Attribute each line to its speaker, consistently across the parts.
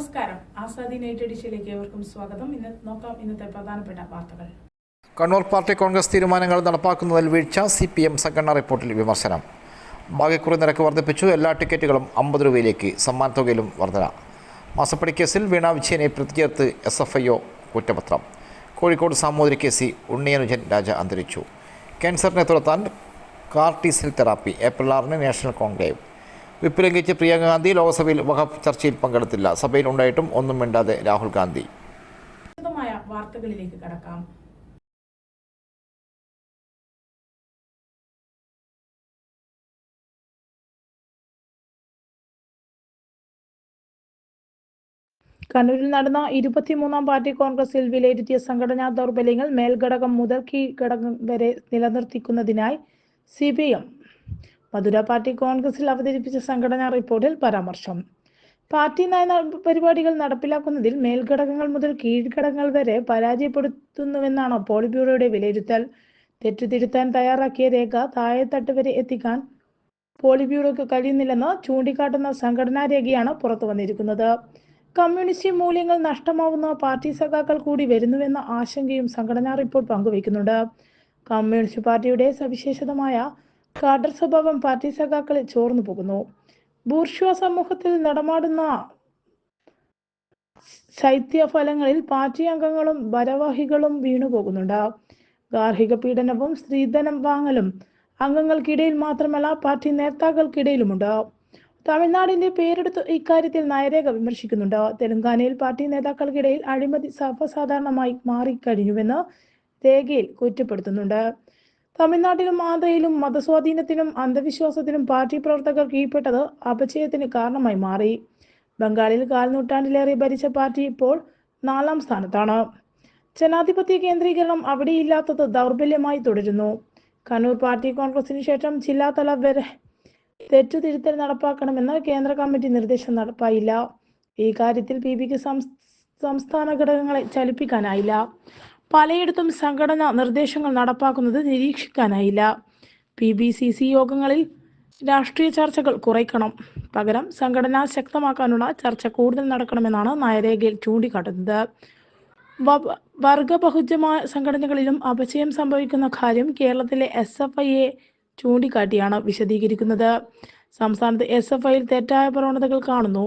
Speaker 1: നമസ്കാരം. ആസാദി നൈറ്റ് എഡിഷയിലേക്ക് ഏവർക്കും സ്വാഗതം. ഇന്ന് നോക്കാം ഇന്നത്തെ പ്രധാനപ്പെട്ട വാർത്തകൾ.
Speaker 2: കണ്ണൂർ പാർട്ടി കോൺഗ്രസ് തീരുമാനങ്ങൾ നടപ്പാക്കുന്നതിൽ വീഴ്ച സി പി എം സംഘടനാ റിപ്പോർട്ടിൽ വിമർശനം. ഭാഗ്യക്കുറി നിരക്ക് വർദ്ധിപ്പിച്ചു എല്ലാ ടിക്കറ്റുകളും അമ്പത് രൂപയിലേക്ക് സമ്മാനത്തുകയിലും വർധന. മാസപ്പടി കേസിൽ വീണ വിജയനെ പ്രതിചേർത്ത് എസ് എഫ് ഐ ഒ കുറ്റപത്രം. കോഴിക്കോട് സാമൂതിരി കേസി ഉണ്ണിയനുജൻ രാജ അന്തരിച്ചു. ക്യാൻസറിനെ തുരത്താൻ car T cell therapy April ആറിന് നാഷണൽ കോൺക്ലേവ്. വിപ്പ് ലംഘിച്ച് പ്രിയങ്ക ഗാന്ധി ലോക്സഭയിൽ വഖഫ് ചർച്ചയിൽ പങ്കെടുത്തില്ല. സഭയിൽ ഉണ്ടായിട്ടും ഒന്നും മിണ്ടാതെ രാഹുൽ ഗാന്ധി.
Speaker 1: വാർത്തകളിലേക്ക് കടക്കാം. കണ്ണൂരിൽ നടന്ന ഇരുപത്തിമൂന്നാം പാർട്ടി കോൺഗ്രസിൽ വിലയിരുത്തിയ സംഘടനാ ദൗർബല്യങ്ങൾ മേൽഘടകം മുതൽ കീഴ്ഘടകം വരെ നിലനിർത്തിക്കുന്നതിനായി C P M Madurai party കോൺഗ്രസിൽ അവതരിപ്പിച്ച സംഘടനാ റിപ്പോർട്ടിൽ പരാമർശം. പാർട്ടി നയ പരിപാടികൾ നടപ്പിലാക്കുന്നതിൽ മേൽഘടകങ്ങൾ മുതൽ കീഴ്ഘടകങ്ങൾ വരെ പരാജയപ്പെടുത്തുന്നുവെന്നാണ് പോളിറ്റ് ബ്യൂറോയുടെ വിലയിരുത്തൽ? തെറ്റുതിരുത്താൻ തയ്യാറാക്കിയ രേഖ താഴെത്തട്ട് വരെ എത്തിക്കാൻ പോളിറ്റ് ബ്യൂറോയ്ക്ക് കഴിയുന്നില്ലെന്ന് ചൂണ്ടിക്കാട്ടുന്ന സംഘടനാ രേഖയാണ് പുറത്തു വന്നിരിക്കുന്നത്. കമ്മ്യൂണിസ്റ്റ് മൂല്യങ്ങൾ നഷ്ടമാവുന്ന പാർട്ടി സഖാക്കൾ കൂടി വരുന്നുവെന്ന ആശങ്കയും സംഘടനാ റിപ്പോർട്ട് പങ്കുവയ്ക്കുന്നുണ്ട്. കമ്മ്യൂണിസ്റ്റ് പാർട്ടിയുടെ സവിശേഷതമായ കാഡർ സ്വഭാവം പാർട്ടി സഖാക്കളിൽ ചോർന്നു പോകുന്നു. ബൂർഷ്വ സമൂഹത്തിൽ നടമാടുന്ന ശൈത്യഫലങ്ങളിൽ പാർട്ടി അംഗങ്ങളും ഭാരവാഹികളും വീണുപോകുന്നുണ്ട് ഗാർഹിക പീഡനവും സ്ത്രീധനം വാങ്ങലും അംഗങ്ങൾക്കിടയിൽ മാത്രമല്ല പാർട്ടി നേതാക്കൾക്കിടയിലുമുണ്ട്. തമിഴ്നാടിന്റെ പേരെടുത്ത് ഇക്കാര്യത്തിൽ നയരേഖ വിമർശിക്കുന്നുണ്ട്. തെലങ്കാനയിൽ പാർട്ടി നേതാക്കൾക്കിടയിൽ അഴിമതി സർവസാധാരണമായി മാറിക്കഴിഞ്ഞുവെന്ന് രേഖയിൽ കുറ്റപ്പെടുത്തുന്നുണ്ട്. തമിഴ്നാട്ടിലും ആന്ധ്രയിലും മതസ്വാധീനത്തിനും അന്ധവിശ്വാസത്തിനും പാർട്ടി പ്രവർത്തകർ കീഴ്പ്പെട്ടത് അപചയത്തിന് കാരണമായി മാറി. ബംഗാളിൽ കാൽനൂറ്റാണ്ടിലേറെ ഭരിച്ച പാർട്ടി ഇപ്പോൾ നാലാം സ്ഥാനത്താണ്. ജനാധിപത്യ കേന്ദ്രീകരണം അവിടെയില്ലാത്തത് ദൗർബല്യമായി തുടരുന്നു. കണ്ണൂർ പാർട്ടി കോൺഗ്രസിന് ശേഷം ജില്ലാതല വരെ തെറ്റുതിരുത്തൽ നടപ്പാക്കണമെന്ന് കേന്ദ്ര കമ്മിറ്റി നിർദ്ദേശം നടപ്പായില്ല. ഈ കാര്യത്തിൽ പി ബിക്ക് സംസ്ഥാന ഘടകങ്ങളെ ചലിപ്പിക്കാനായില്ല. പലയിടത്തും സംഘടന നിർദ്ദേശങ്ങൾ നടപ്പാക്കുന്നത് നിരീക്ഷിക്കാനായില്ല. പി ബി സി സി യോഗങ്ങളിൽ രാഷ്ട്രീയ ചർച്ചകൾ കുറയ്ക്കണം. പകരം സംഘടന ശക്തമാക്കാനുള്ള ചർച്ച കൂടുതൽ നടക്കണമെന്നാണ് നയരേഖയിൽ ചൂണ്ടിക്കാട്ടുന്നത്. വർഗ സംഘടനകളിലും അപചയം സംഭവിക്കുന്ന കാര്യം കേരളത്തിലെ എസ് എഫ് ഐയെ ചൂണ്ടിക്കാട്ടിയാണ് വിശദീകരിക്കുന്നത്. സംസ്ഥാനത്ത് എസ് എഫ് ഐയിൽ തെറ്റായ പ്രവണതകൾ കാണുന്നു.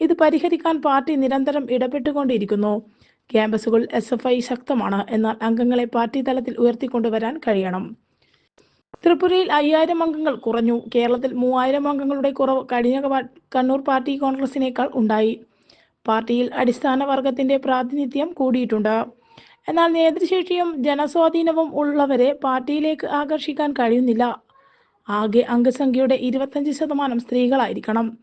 Speaker 1: ഇത് പരിഹരിക്കാൻ പാർട്ടി നിരന്തരം ഇടപെട്ടുകൊണ്ടിരിക്കുന്നു. ക്യാമ്പസുകൾ എസ് എഫ് ഐ ശക്തമാണ്. എന്നാൽ അംഗങ്ങളെ പാർട്ടി തലത്തിൽ ഉയർത്തിക്കൊണ്ടുവരാൻ കഴിയണം. ത്രിപുരയിൽ അയ്യായിരം അംഗങ്ങൾ കുറഞ്ഞു. കേരളത്തിൽ മൂവായിരം അംഗങ്ങളുടെ കുറവ് കഴിഞ്ഞ കണ്ണൂർ പാർട്ടി കോൺഗ്രസിനേക്കാൾ ഉണ്ടായി. പാർട്ടിയിൽ അടിസ്ഥാന വർഗത്തിന്റെ പ്രാതിനിധ്യം കൂടിയിട്ടുണ്ട്. എന്നാൽ നേതൃശേഷിയും ജനസ്വാധീനവും ഉള്ളവരെ പാർട്ടിയിലേക്ക് ആകർഷിക്കാൻ കഴിയുന്നില്ല. ആകെ അംഗസംഖ്യയുടെ ഇരുപത്തഞ്ച് ശതമാനം സ്ത്രീകളായിരിക്കണം.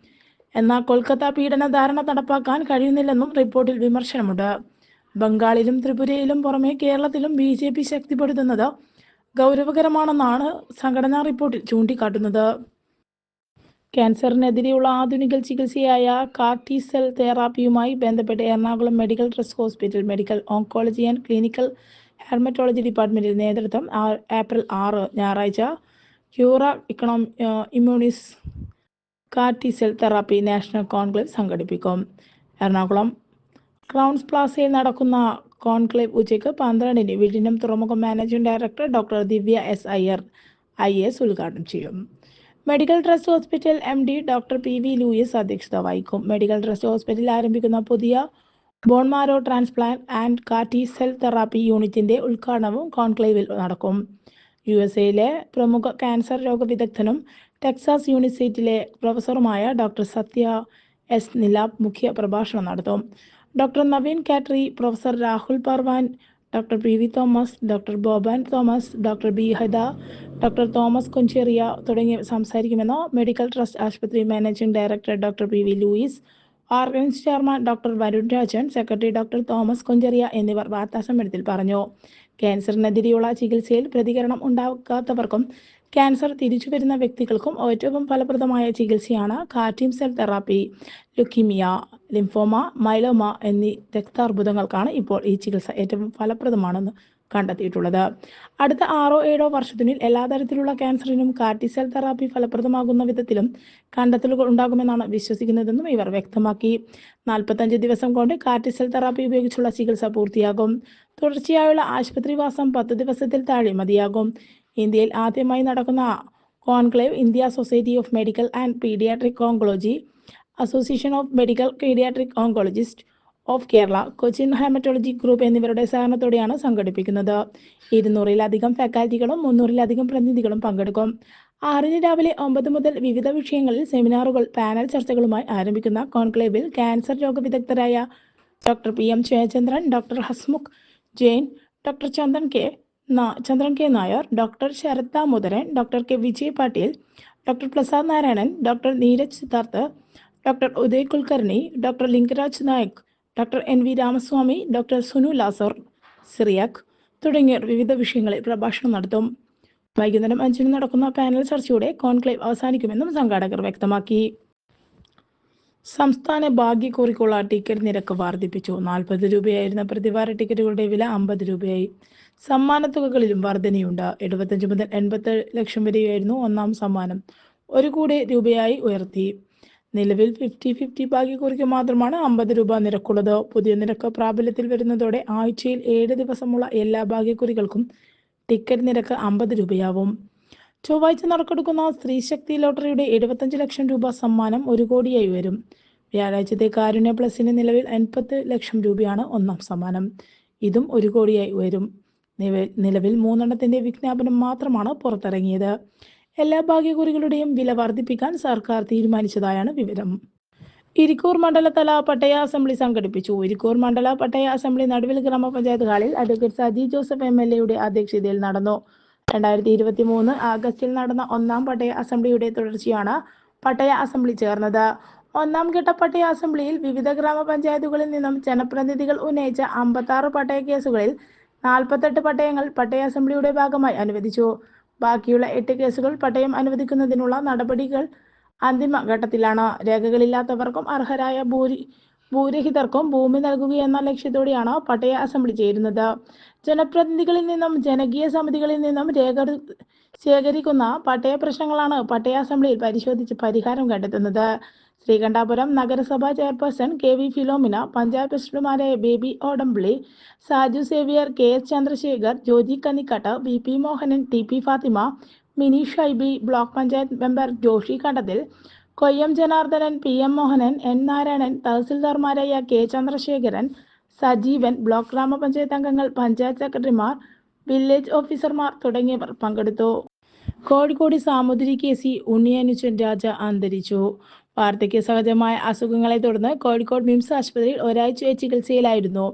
Speaker 1: എന്നാൽ കൊൽക്കത്ത പീഡന ധാരണ നടപ്പാക്കാൻ കഴിയുന്നില്ലെന്നും റിപ്പോർട്ടിൽ വിമർശനമുണ്ട്. ബംഗാളിലും ത്രിപുരയിലും പുറമെ കേരളത്തിലും ബി ജെ പി ശക്തിപ്പെടുത്തുന്നത് ഗൗരവകരമാണെന്നാണ് സംഘടനാ റിപ്പോർട്ടിൽ ചൂണ്ടിക്കാട്ടുന്നത്. ക്യാൻസറിനെതിരെയുള്ള ആധുനിക ചികിത്സയായ കാർട്ടി സെൽ തെറാപ്പിയുമായി ബന്ധപ്പെട്ട് Ernakulam medical trust hospital medical oncology and clinical haematology ഡിപ്പാർട്ട്മെന്റിൽ നേതൃത്വം ഏപ്രിൽ ആറ് ഞായറാഴ്ച ക്യൂറ ഇക്കണോം ഇമ്മ്യൂണിസ് car T cell therapy national conclave സംഘടിപ്പിക്കും. എറണാകുളം ക്രൗൺസ് പ്ലാസയിൽ നടക്കുന്ന കോൺക്ലേവ് ഉച്ചയ്ക്ക് പന്ത്രണ്ടിന് വിഴിഞ്ഞം തുറമുഖ managing director doctor Divya S Iyer I S ഉദ്ഘാടനം ചെയ്യും. Medical trust hospital M D doctor P V Louis അധ്യക്ഷത വഹിക്കും. മെഡിക്കൽ ട്രസ്റ്റ് ഹോസ്പിറ്റലിൽ ആരംഭിക്കുന്ന പുതിയ bone marrow transplant and car T cell therapy യൂണിറ്റിന്റെ ഉദ്ഘാടനവും കോൺക്ലേവിൽ നടക്കും. യു എസ് എയിലെ പ്രമുഖ ക്യാൻസർ രോഗവിദഗ്ധനും ടെക്സാസ് യൂണിവേഴ്സിറ്റിയിലെ പ്രൊഫസറുമായ ഡോക്ടർ സത്യ എസ് നിലാബ് മുഖ്യ പ്രഭാഷണം നടത്തും. Doctor Naveen Khatri professor Rahul Parvan doctor P V Thomas doctor Boban Thomas doctor B Hada doctor Thomas Koncheriya തുടങ്ങിയവർ സംസാരിക്കുമെന്ന് മെഡിക്കൽ ട്രസ്റ്റ് ആശുപത്രി managing director doctor P V Louis organs chairman doctor Varun Rajan secretary doctor Thomas Koncheriya എന്നിവർ വാർത്താസമ്മേളനത്തിൽ പറഞ്ഞു. ക്യാൻസറിനെതിരെയുള്ള ചികിത്സയിൽ പ്രതികരണം ഉണ്ടാകാത്തവർക്കും cancer തിരിച്ചു വരുന്ന വ്യക്തികൾക്കും ഏറ്റവും ഫലപ്രദമായ ചികിത്സയാണ് കാറ്റീം cell therapy. Leukaemia lymphoma myeloma എന്നീ രക്താർബുദങ്ങൾക്കാണ് ഇപ്പോൾ ഈ ചികിത്സ ഏറ്റവും ഫലപ്രദമാണെന്ന് കണ്ടെത്തിയിട്ടുള്ളത്. അടുത്ത ആറോ ഏഴോ വർഷത്തിനുള്ളിൽ എല്ലാ തരത്തിലുള്ള ക്യാൻസറിനും കാർട്ടിസെൽ തെറാപ്പി ഫലപ്രദമാകുന്ന വിധത്തിലും കണ്ടെത്തലുകൾ ഉണ്ടാകുമെന്നാണ് വിശ്വസിക്കുന്നതെന്നും ഇവർ വ്യക്തമാക്കി. നാൽപ്പത്തഞ്ച് ദിവസം കൊണ്ട് കാർട്ടിസെൽ തെറാപ്പി ഉപയോഗിച്ചുള്ള ചികിത്സ പൂർത്തിയാകും. തുടർച്ചയായുള്ള ആശുപത്രിവാസം പത്ത് ദിവസത്തിൽ താഴെ മതിയാകും. ഇന്ത്യയിൽ ആദ്യമായി നടക്കുന്ന conclave India society of medical and paediatric oncology association of medical paediatric oncologist of Kerala Cochin haematology group എന്നിവരുടെ സഹകരണത്തോടെയാണ് സംഘടിപ്പിക്കുന്നത്. ഇരുന്നൂറിലധികം ഫാക്കൽറ്റികളും മുന്നൂറിലധികം പ്രതിനിധികളും പങ്കെടുക്കും. ആറിന് രാവിലെ ഒമ്പത് മുതൽ വിവിധ വിഷയങ്ങളിൽ സെമിനാറുകൾ പാനൽ ചർച്ചകളുമായി ആരംഭിക്കുന്ന കോൺക്ലേവിൽ cancer രോഗവിദഗ്ധരായ doctor P M Jayachandran doctor Hasmukh Jain doctor Chandan K Chandran K Nair doctor Sarath Mutharan doctor K Vijay Patil doctor Prasad Narayanan doctor Neeraj Siddharth doctor Uday Kulkarni doctor Lingaraj Nayak doctor N V Ramaswamy doctor Sunu Lazar Cyriac തുടങ്ങിയവർ വിവിധ വിഷയങ്ങളിൽ പ്രഭാഷണം നടത്തും. വൈകുന്നേരം അഞ്ചിന് നടക്കുന്ന panel ചർച്ചയോടെ conclave അവസാനിക്കുമെന്നും സംഘാടകർ വ്യക്തമാക്കി. സംസ്ഥാന ഭാഗ്യക്കുറിക്കുള്ള ടിക്കറ്റ് നിരക്ക് വർദ്ധിപ്പിച്ചു. നാൽപ്പത് രൂപയായിരുന്ന പ്രതിവാര ടിക്കറ്റുകളുടെ വില അമ്പത് രൂപയായി. സമ്മാനത്തുകകളിലും വർധനയുണ്ട്. എഴുപത്തഞ്ച് മുതൽ എൺപത്തേഴ് ലക്ഷം വരെയായിരുന്നു ഒന്നാം സമ്മാനം. ഒരു കോടി രൂപയായി ഉയർത്തി. നിലവിൽ ഫിഫ്റ്റി ഫിഫ്റ്റി ഭാഗ്യക്കുറിക്ക് മാത്രമാണ് അമ്പത് രൂപ നിരക്കുള്ളത്. പുതിയ നിരക്ക് പ്രാബല്യത്തിൽ വരുന്നതോടെ ആഴ്ചയിൽ ഏഴ് ദിവസമുള്ള എല്ലാ ഭാഗ്യക്കുറികൾക്കും ടിക്കറ്റ് നിരക്ക് അമ്പത് രൂപയാവും. ചൊവ്വാഴ്ച നറുക്കെടുക്കുന്ന സ്ത്രീശക്തി ലോട്ടറിയുടെ എഴുപത്തഞ്ച് ലക്ഷം രൂപ സമ്മാനം ഒരു കോടിയായി വരും. വ്യാഴാഴ്ചത്തെ കാരുണ്യ പ്ലസിന് നിലവിൽ അൻപത് ലക്ഷം രൂപയാണ് ഒന്നാം സമ്മാനം. ഇതും ഒരു കോടിയായി വരും. നിലവിൽ മൂന്നെണ്ണത്തിന്റെ വിജ്ഞാപനം മാത്രമാണ് പുറത്തിറങ്ങിയത്. എല്ലാ ഭാഗ്യകുറികളുടെയും വില വർദ്ധിപ്പിക്കാൻ സർക്കാർ തീരുമാനിച്ചതായാണ് വിവരം. ഇരിക്കൂർ മണ്ഡലതല പട്ടയ അസംബ്ലി സംഘടിപ്പിച്ചു. ഇരിക്കൂർ മണ്ഡല പട്ടയ അസംബ്ലി നടുവിൽ ഗ്രാമപഞ്ചായത്ത് ഹാളിൽ advocate Saji Joseph M L എയുടെ അധ്യക്ഷതയിൽ നടന്നു. രണ്ടായിരത്തി ഇരുപത്തി മൂന്ന് ആഗസ്റ്റിൽ നടന്ന ഒന്നാം പട്ടയ അസംബ്ലിയുടെ തുടർച്ചയാണ് പട്ടയ അസംബ്ലി ചേർന്നത്. ഒന്നാം ഘട്ട പട്ടയ അസംബ്ലിയിൽ വിവിധ ഗ്രാമപഞ്ചായത്തുകളിൽ നിന്നും ജനപ്രതിനിധികൾ ഉന്നയിച്ച അമ്പത്തി ആറ് പട്ടയ കേസുകളിൽ നാൽപ്പത്തെട്ട് പട്ടയങ്ങൾ പട്ടയ അസംബ്ലിയുടെ ഭാഗമായി അനുവദിച്ചു. ബാക്കിയുള്ള എട്ട് കേസുകൾ പട്ടയം അനുവദിക്കുന്നതിനുള്ള നടപടികൾ അന്തിമ ഘട്ടത്തിലാണ്. രേഖകളില്ലാത്തവർക്കും അർഹരായ ഭൂരി ഭൂരഹിതർക്കും ഭൂമി നൽകുകയെന്ന ലക്ഷ്യത്തോടെയാണ് പട്ടയ അസംബ്ലി ചേരുന്നത്. ജനപ്രതിനിധികളിൽ നിന്നും ജനകീയ സമിതികളിൽ നിന്നും രേഖ ശേഖരിക്കുന്ന പട്ടയ പ്രശ്നങ്ങളാണ് പട്ടയ അസംബ്ലിയിൽ പരിശോധിച്ച് പരിഹാരം കണ്ടെത്തുന്നത്. ശ്രീകണ്ഠാപുരം നഗരസഭാ chairperson K V Philomina panchayat പ്രസിഡന്റുമാരായ Baby Odampili Saju Xavier K S Chandrasekhar Joji Kannikkatt V P Mohanan T P Fathima Mini Shaibi block panchayat member Joshi Kandathil Koyyam Janardhanan P M Mohanan N Narayanan തഹസിൽദാർമാരായ K Chandrasekharan Sajeevan block ഗ്രാമപഞ്ചായത്ത് അംഗങ്ങൾ പഞ്ചായത്ത് സെക്രട്ടറിമാർ village ഓഫീസർമാർ തുടങ്ങിയവർ പങ്കെടുത്തു. Kozhikode Samoothiri K C Unniyanujan Raja അന്തരിച്ചു. വാർദ്ധക്യ സഹജമായ അസുഖങ്ങളെ തുടർന്ന് കോഴിക്കോട് മിംസ് ആശുപത്രിയിൽ ഒരാഴ്ച ചികിത്സയിലായിരുന്നു.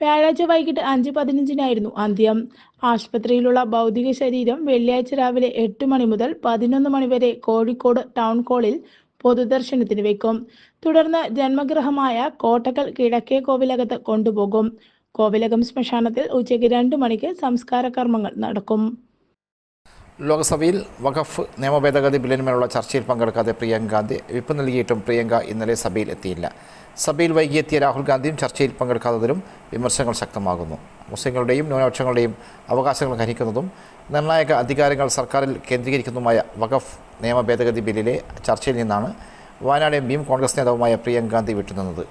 Speaker 1: വ്യാഴാഴ്ച വൈകിട്ട് അഞ്ച് പതിനഞ്ചിനായിരുന്നു അന്ത്യം. ആശുപത്രിയിലുള്ള ഭൗതിക ശരീരം വെള്ളിയാഴ്ച രാവിലെ എട്ട് മണി മുതൽ പതിനൊന്ന് മണിവരെ കോഴിക്കോട് ടൗൺ ഹാളിൽ പൊതുദർശനത്തിന് വെക്കും. തുടർന്ന് ജന്മഗൃഹമായ കോട്ടക്കൽ കിഴക്കേ കോവിലകത്ത് കൊണ്ടുപോകും. കോവിലകം ശ്മശാനത്തിൽ ഉച്ചയ്ക്ക് രണ്ടു മണിക്ക് സംസ്കാര കർമ്മങ്ങൾ നടക്കും.
Speaker 2: ലോക്സഭയിൽ വഖഫ് നിയമ ഭേദഗതി ബില്ലിന്മേലുള്ള ചർച്ചയിൽ പങ്കെടുക്കാതെ പ്രിയങ്ക ഗാന്ധി വിപ്പ് നൽകിയിട്ടും പ്രിയങ്ക ഇന്നലെ സഭയിൽ എത്തിയില്ല. സഭയിൽ വൈകിയെത്തിയ രാഹുൽ ഗാന്ധിയും ചർച്ചയിൽ പങ്കെടുക്കാത്തതിലും വിമർശനങ്ങൾ ശക്തമാകുന്നു. മുസ്ലിങ്ങളുടെയും ന്യൂനപക്ഷങ്ങളുടെയും അവകാശങ്ങൾ ഹനിക്കുന്നതും നിർണായക അധികാരങ്ങൾ സർക്കാരിൽ കേന്ദ്രീകരിക്കുന്നതുമായ വഖഫ് നിയമ ഭേദഗതി ബില്ലിലെ ചർച്ചയിൽ നിന്നാണ് വയനാട് എം പിയും കോൺഗ്രസ് നേതാവുമായ പ്രിയങ്ക ഗാന്ധി വിട്ടുനിന്നത്.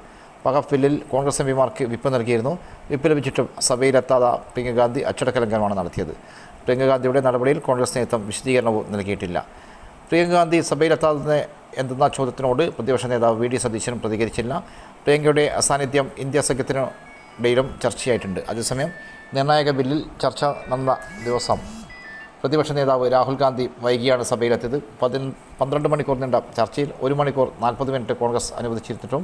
Speaker 2: വഖഫ് ബില്ലിൽ കോൺഗ്രസ് എം പിമാർക്ക് വിപ്പ് നൽകിയിരുന്നു. വിപ്പ് ലഭിച്ചിട്ടും സഭയിലെത്താതെ പ്രിയങ്ക അച്ചടക്ക ലംഘനമാണ് നടത്തിയത്. പ്രിയങ്ക ഗാന്ധിയുടെ നടപടിയിൽ കോൺഗ്രസ് നേതൃത്വം വിശദീകരണവും നൽകിയിട്ടില്ല. പ്രിയങ്ക ഗാന്ധി സഭയിലെത്താതെ എന്തെന്ന ചോദ്യത്തിനോട് പ്രതിപക്ഷ നേതാവ് വി ഡി സതീശനും പ്രതികരിച്ചില്ല. പ്രിയങ്കയുടെ അസാന്നിധ്യം ഇന്ത്യ സഖ്യത്തിനിടയിലും ചർച്ചയായിട്ടുണ്ട്. അതേസമയം നിർണായക ബില്ലിൽ ചർച്ച നടന്ന ദിവസം പ്രതിപക്ഷ നേതാവ് രാഹുൽ ഗാന്ധി വൈകിയാണ് സഭയിലെത്തിയത്. പതിന പന്ത്രണ്ട് മണിക്കൂർ നീണ്ട ചർച്ചയിൽ ഒരു മണിക്കൂർ നാൽപ്പത് മിനിറ്റ് കോൺഗ്രസ് അനുവദിച്ചിരുന്നിട്ടും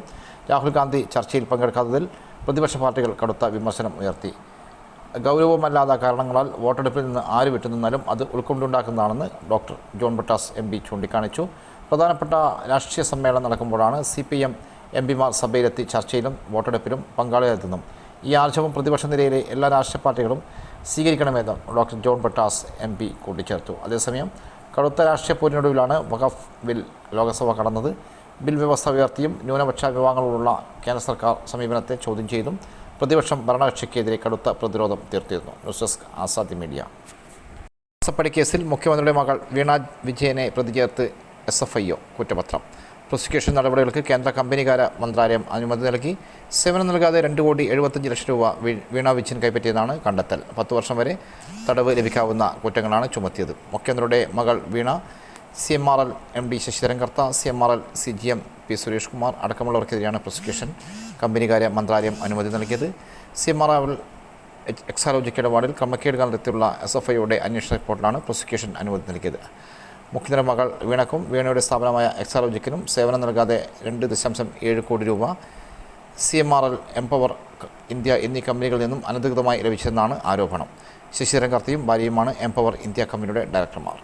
Speaker 2: രാഹുൽ ഗാന്ധി ചർച്ചയിൽ പങ്കെടുക്കാത്തതിൽ പ്രതിപക്ഷ പാർട്ടികൾ കടുത്ത വിമർശനം ഉയർത്തി. ഗൗരവമല്ലാത്ത കാരണങ്ങളാൽ വോട്ടെടുപ്പിൽ നിന്ന് ആര് വിട്ടുനിന്നാലും അത് ഉൾക്കൊണ്ടുണ്ടാക്കുന്നതാണെന്ന് doctor John Brittas M P ചൂണ്ടിക്കാണിച്ചു. പ്രധാനപ്പെട്ട രാഷ്ട്രീയ സമ്മേളനം നടക്കുമ്പോഴാണ് സി പി എം എം പിമാർ സഭയിലെത്തി ചർച്ചയിലും വോട്ടെടുപ്പിലും പങ്കാളിയാകുന്നതും ഈ ആർജവം പ്രതിപക്ഷ നിരയിലെ എല്ലാ രാഷ്ട്രീയ പാർട്ടികളും സ്വീകരിക്കണമെന്ന് doctor John Brittas M P കൂട്ടിച്ചേർത്തു. അതേസമയം കടുത്ത രാഷ്ട്രീയ പോരിനൊടുവിലാണ് വഖഫ് ബിൽ ലോക്സഭ കടന്നത്. ബിൽ വ്യവസ്ഥ ഉയർത്തിയും ന്യൂനപക്ഷ വിഭാഗങ്ങളോടുള്ള കേന്ദ്ര സർക്കാർ സമീപനത്തെ ചോദ്യം ചെയ്തും പ്രതിപക്ഷം ഭരണകക്ഷിക്കെതിരെ കടുത്ത പ്രതിരോധം തീർത്തിരുന്നു. News desk Azadi media. കേസിൽ മുഖ്യമന്ത്രിയുടെ മകൾ വീണ വിജയനെ പ്രതി ചേർത്ത് എസ് എഫ് ഐ ഒ കുറ്റപത്രം. പ്രോസിക്യൂഷൻ നടപടികൾക്ക് കേന്ദ്ര കമ്പനികാര മന്ത്രാലയം അനുമതി നൽകി. സേവനം നൽകാതെ രണ്ട് കോടി എഴുപത്തഞ്ച് ലക്ഷം രൂപ വീണ വിജയൻ കൈപ്പറ്റിയതാണ് കണ്ടെത്തൽ. പത്ത് വർഷം വരെ തടവ് ലഭിക്കാവുന്ന കുറ്റങ്ങളാണ് ചുമത്തിയത്. മുഖ്യമന്ത്രിയുടെ മകൾ Veena C M R L M D Sasidharan Kartha C M R L C G M P Suresh Kumar അടക്കമുള്ളവർക്കെതിരെയാണ് prosecution കമ്പനികാര്യ മന്ത്രാലയം അനുമതി നൽകിയത്. സി എം ആർ എൽ എക്സാലോജിക്കയുടെ ഇടപാടിൽ ക്രമക്കേടുകൾ നടത്തിയുള്ള എസ് എഫ് ഐയുടെ അന്വേഷണ റിപ്പോർട്ടിലാണ് പ്രോസിക്യൂഷൻ അനുമതി നൽകിയത്. മുഖ്യമന്ത്രി മകൾ വീണക്കും വീണയുടെ സ്ഥാപനമായ എക്സാലോജിക്കിനും സേവനം നൽകാതെ രണ്ട് ദശാംശം ഏഴ് കോടി രൂപ C M R L Empower India എന്നീ കമ്പനികളിൽ നിന്നും അനധികൃതമായി ലഭിച്ചതെന്നാണ് ആരോപണം. ശശിധരൻ കർത്തിയും ഭാര്യയുമാണ് എംപവർ ഇന്ത്യ കമ്പനിയുടെ ഡയറക്ടർമാർ.